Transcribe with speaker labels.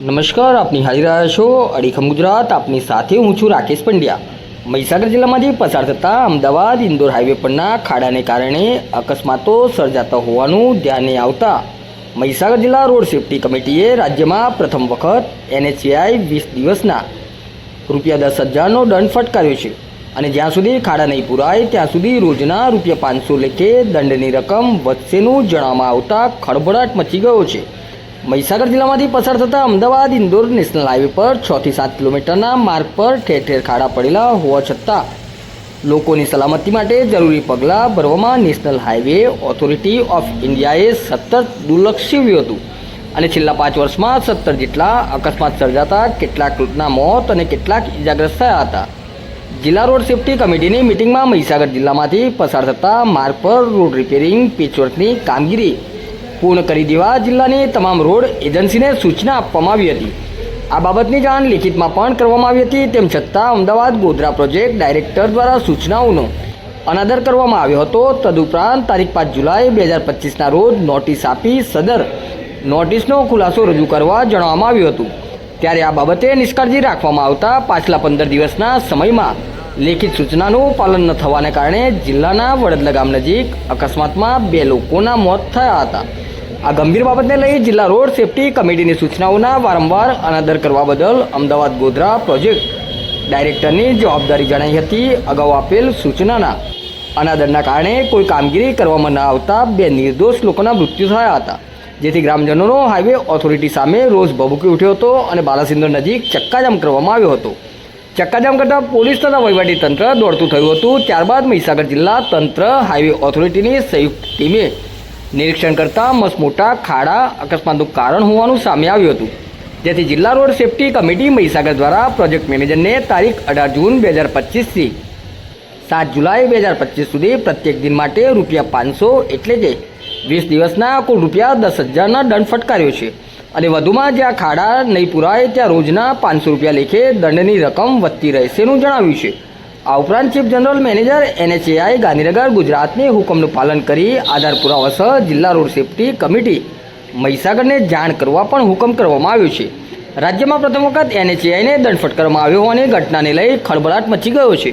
Speaker 1: નમસ્કાર આપની હાજર રહ્યા છો અડીખમ ગુજરાત. આપની સાથે હું છું રાકેશ પંડ્યા. મહીસાગર જિલ્લામાંથી પસાર થતા અમદાવાદ, ઇન્દોર હાઈવે પરના ખાડાને કારણે અકસ્માતો સર્જાતા હોવાનું ધ્યાને આવતા મહીસાગર જિલ્લા રોડ સેફટી કમિટીએ રાજ્યમાં પ્રથમ વખત એનએચસીઆઈ વીસ દિવસના રૂપિયા દસ હજારનો દંડ ફટકાર્યો છે અને જ્યાં સુધી ખાડા નહીં પુરાય, ત્યાં સુધી રોજના રૂપિયા પાંચસો લેખે દંડની રકમ વધશેનું જણાવવામાં આવતા ખળભળાટ મચી ગયો છે. મહીસાગર જિલ્લામાંથી પસાર થતા અમદાવાદ, ઇન્દોર નેશનલ હાઈવે પર છ થી સાત કિલોમીટરના માર્ગ પર ઠેર ઠેર ખાડા પડેલા હોવા છતાં લોકોની સલામતી માટે જરૂરી પગલાં ભરવામાં નેશનલ હાઈવે ઓથોરિટી ઓફ ઇન્ડિયાએ સતત દુર્લક્ષવ્યું હતું અને છેલ્લા પાંચ વર્ષમાં સત્તર જેટલા અકસ્માત સર્જાતા કેટલાકના મોત અને કેટલાક ઇજાગ્રસ્ત થયા હતા. જિલ્લા રોડ સેફટી કમિટીની મિટિંગમાં મહીસાગર જિલ્લામાંથી પસાર થતા માર્ગ પર રોડ રિપેરિંગ, પેચવર્કની કામગીરી પૂર્ણ કરી દેવા જિલ્લાની તમામ રોડ એજન્સીને સૂચના આપવામાં આવી હતી. આ બાબતની જાણ લિખિતમાં પણ કરવામાં આવી હતી, તેમ છતાં અમદાવાદ ગોધરા પ્રોજેક્ટ ડાયરેક્ટર દ્વારા સૂચનાઓનો અનાદર કરવામાં આવ્યો હતો. તદુપરાંત તારીખ પાંચ જુલાઈ બે હજાર પચીસના રોજ નોટિસ આપી સદર નોટિસનો ખુલાસો રજૂ કરવા જણાવવામાં આવ્યું હતું. ત્યારે આ બાબતે નિષ્કાળજી રાખવામાં આવતા પાછલા પંદર દિવસના સમયમાં લેખિત સૂચનાનું પાલન ન થવાને કારણે જિલ્લાના વડદલા ગામ નજીક અકસ્માતમાં બે લોકોના મોત થયા હતા. આ ગંભીર બાબતને લઈ જિલ્લા રોડ સેફટી કમિટીની સૂચનાઓના વારંવાર અનાદર કરવા બદલ અમદાવાદ ગોધરા પ્રોજેક્ટ ડાયરેક્ટરની જવાબદારી જણાઈ હતી. અગાઉ આપેલ સૂચનાના અનાદરના કારણે કોઈ કામગીરી કરવામાં ન આવતા બે નિર્દોષ લોકોના મૃત્યુ થયા હતા. જેથી ગ્રામજનોનો હાઈવે ઓથોરિટી સામે રોષ ભભૂકી ઉઠ્યો હતો અને બાલાસિંદર નજીક ચક્કાજામ કરવામાં આવ્યો હતો. ચક્કાજામ કરતાં પોલીસ તથા તંત્ર દોડતું થયું હતું. ત્યારબાદ મહીસાગર જિલ્લા તંત્ર હાઈવે ઓથોરિટીની સંયુક્ત ટીમે નિરીક્ષણ કરતા મસમોટા ખાડા, અકસ્માતનું કારણ હોવાનું સામે આવ્યું હતું. જેથી જિલ્લા રોડ સેફટી કમિટી મહીસાગર દ્વારા પ્રોજેક્ટ મેનેજરને તારીખ અઢાર જૂન બે હજાર પચીસથી સાત જુલાઈ બે હજાર પચીસ સુધી પ્રત્યેક દિન માટે રૂપિયા પાંચસો એટલે કે વીસ દિવસના કુલ રૂપિયા દસ હજારના દંડ ફટકાર્યો છે. અને વધુમાં જ્યાં ખાડા નહીં પુરાય ત્યાં રોજના પાંચસો રૂપિયા લેખે દંડની રકમ વધતી રહેશેનું જણાવ્યું છે. આ ઉપરાંત chief general manager NHAI Gandhinagar ગુજરાતની હુકમનું પાલન કરી આધાર પુરાવા સહ જિલ્લા રોડ સેફટી કમિટી મહીસાગરને જાણ કરવા પણ હુકમ કરવામાં આવ્યો છે. રાજ્યમાં પ્રથમ વખત એનએચએઆઈને દંડ ફટકારવામાં આવ્યો હોવાની ઘટનાને લઈ ખળભળાટ મચી ગયો છે.